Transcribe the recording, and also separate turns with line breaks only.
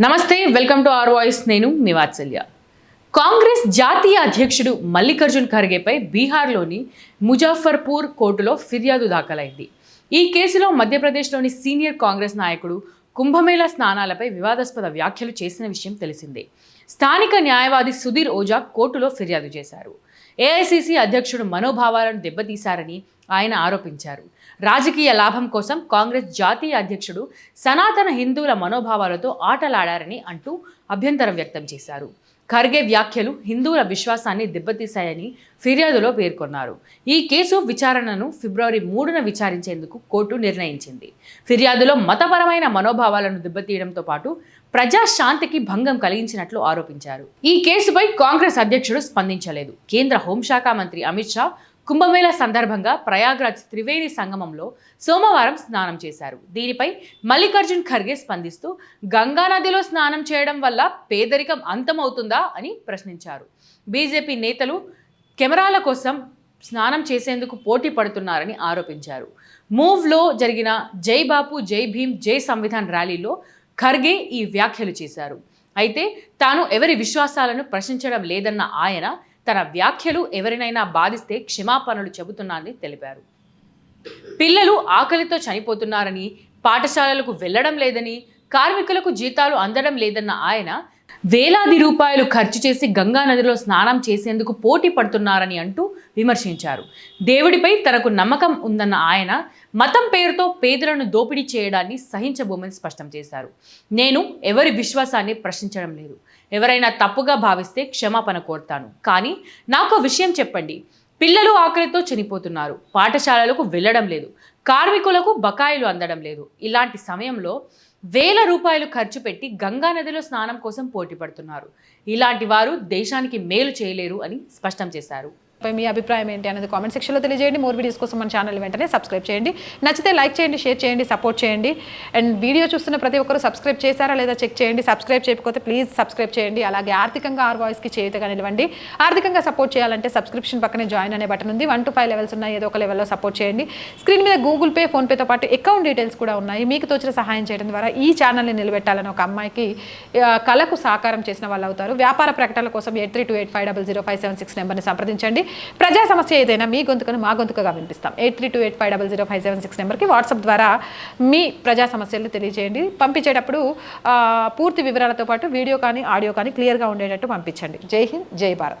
నమస్తే welcome to are voice. నేను మీ వాత్సల్య. కాంగ్రెస్ జాతీయ అధ్యక్షుడు మల్లికార్జున్ ఖర్గేపై బీహార్లోని ముజాఫర్పూర్ కోర్టులో ఫిర్యాదు దాఖలైంది. ఈ కేసులో మధ్యప్రదేశ్లోని సీనియర్ కాంగ్రెస్ నాయకుడు కుంభమేళా స్నానాలపై వివాదాస్పద వ్యాఖ్యలు చేసిన విషయం తెలిసిందే. స్థానిక న్యాయవాది సుధీర్ ఓజా కోర్టులో ఫిర్యాదు చేశారు. ఏఐసిసి అధ్యక్షుడు మనోభావాలను దెబ్బతీశారని ఆయన ఆరోపించారు. రాజకీయ లాభం కోసం కాంగ్రెస్ జాతీయ అధ్యక్షుడు సనాతన హిందువుల మనోభావాలతో ఆటలాడారని అంటూ అభ్యంతరం వ్యక్తం చేశారు. ఖర్గే వ్యాఖ్యలు హిందువుల విశ్వాసాన్ని దెబ్బతీశాయని ఫిర్యాదులో పేర్కొన్నారు. ఈ కేసు విచారణను ఫిబ్రవరి మూడున విచారించేందుకు కోర్టు నిర్ణయించింది. ఫిర్యాదులో మతపరమైన మనోభావాలను దెబ్బతీయడంతో పాటు ప్రజాశాంతికి భంగం కలిగించినట్లు ఆరోపించారు. ఈ కేసుపై కాంగ్రెస్ అధ్యక్షుడు స్పందించలేదు. కేంద్ర హోంశాఖ మంత్రి అమిత్ షా కుంభమేళ సందర్భంగా ప్రయాగ్రాజ్ త్రివేణి సంగమంలో సోమవారం స్నానం చేశారు. దీనిపై మల్లికార్జున్ ఖర్గే స్పందిస్తూ గంగా నదిలో స్నానం చేయడం వల్ల పేదరికం అంతమవుతుందా? అని ప్రశ్నించారు. బీజేపీ నేతలు కెమెరాల కోసం స్నానం చేసేందుకు పోటీ పడుతున్నారని ఆరోపించారు. మూవ్లో జరిగిన జై బాపు జై భీమ్ జై సంవిధాన్ ర్యాలీలో ఖర్గే ఈ వ్యాఖ్యలు చేశారు. అయితే తాను ఎవరి విశ్వాసాలను ప్రశ్నించడం లేదన్న ఆయన తన వ్యాఖ్యలు ఎవరినైనా బాధిస్తే క్షమాపణలు చెబుతున్నానని తెలిపారు. పిల్లలు ఆకలితో చనిపోతున్నారని పాఠశాలలకు వెళ్ళడం లేదని కార్మికులకు జీతాలు అందడం లేదన్న ఆయన వేలాది రూపాయలు ఖర్చు చేసి గంగా నదిలో స్నానం చేసేందుకు పోటీ పడుతున్నారని అంటూ విమర్శించారు. దేవుడిపై తనకు నమ్మకం ఉందన్న ఆయన మతం పేరుతో పేదలను దోపిడీ చేయడాన్ని సహించబోమని స్పష్టం చేశారు. నేను ఎవరి విశ్వాసాన్ని ప్రశ్నించడం లేదు. ఎవరైనా తప్పుగా భావిస్తే క్షమాపణ కోరుతాను. కానీ నాకు విషయం చెప్పండి. పిల్లలు ఆకలితో చనిపోతున్నారు. పాఠశాలలకు వెళ్ళడం లేదు. కార్మికులకు బకాయిలు అందడం లేదు. ఇలాంటి సమయంలో వేల రూపాయలు ఖర్చు పెట్టి గంగా నదిలో స్నానం కోసం పోటీ పడుతున్నారు. ఇలాంటి వారు దేశానికి మేలు చేయలేరు అని స్పష్టం చేశారు.
మీ అభిప్రాయం ఏంటి అనేది కామెంట్ సెక్షన్లో తెలియజేయండి. మోర్ వీడియోస్ కోసం మన ఛానల్ వెంటనే సబ్స్క్రైబ్ చేయండి. నచ్చితే లైక్ చేయండి షేర్ చేయండి సపోర్ట్ చేయండి. అండ్ వీడియో చూస్తున్న ప్రతి ఒక్కరు సబ్స్క్రైబ్ చేశారా లేదా చెక్ చేయండి. సబ్స్క్రైబ్ చేయకపోతే ప్లీజ్ సబ్స్క్రైబ్ చేయండి. అలాగే ఆర్థికంగా ఆర్ వాయిస్కి చేయుతగా నిలవండి ఆర్థికంగా సపోర్ట్ చేయాలంటే సబ్స్క్రిప్షన్ పక్కనే జాయిన్ అనే బటన్ ఉంది. వన్ టు ఫైవ్ లెవెల్స్ ఉన్నాయి. ఏదో ఒక లెవెల్లో సపోర్ట్ చేయండి. స్క్రీన్ మీద గూగుల్ పే ఫోన్పేతో పాటు అకౌంట్ డీటెయిల్స్ కూడా ఉన్నాయి. మీకు తోచిన సహాయం చేయడం ద్వారా ఈ ఛానల్ని నిలబెట్టాలని ఒక అమ్మాయికి కళకు సాకారం చేసిన వాళ్ళు అవుతారు. వ్యాపార ప్రకటనల కోసం eight three two eight five double zero five seven six నెంబర్ని సంప్రదించండి. ప్రజా సమస్య ఏదైనా మీ గొంతుకను మా గొంతుకగా వినిపిస్తాం. Eight three two eight five double zero five seven six నెంబర్కి వాట్సాప్ ద్వారా మీ ప్రజా సమస్యలు తెలియజేయండి. పంపించేటప్పుడు ఆ, పూర్తి వివరాలతో పాటు వీడియో కానీ ఆడియో కానీ క్లియర్గా ఉండేటట్టు పంపించండి. జై హింద్ జై భారత్.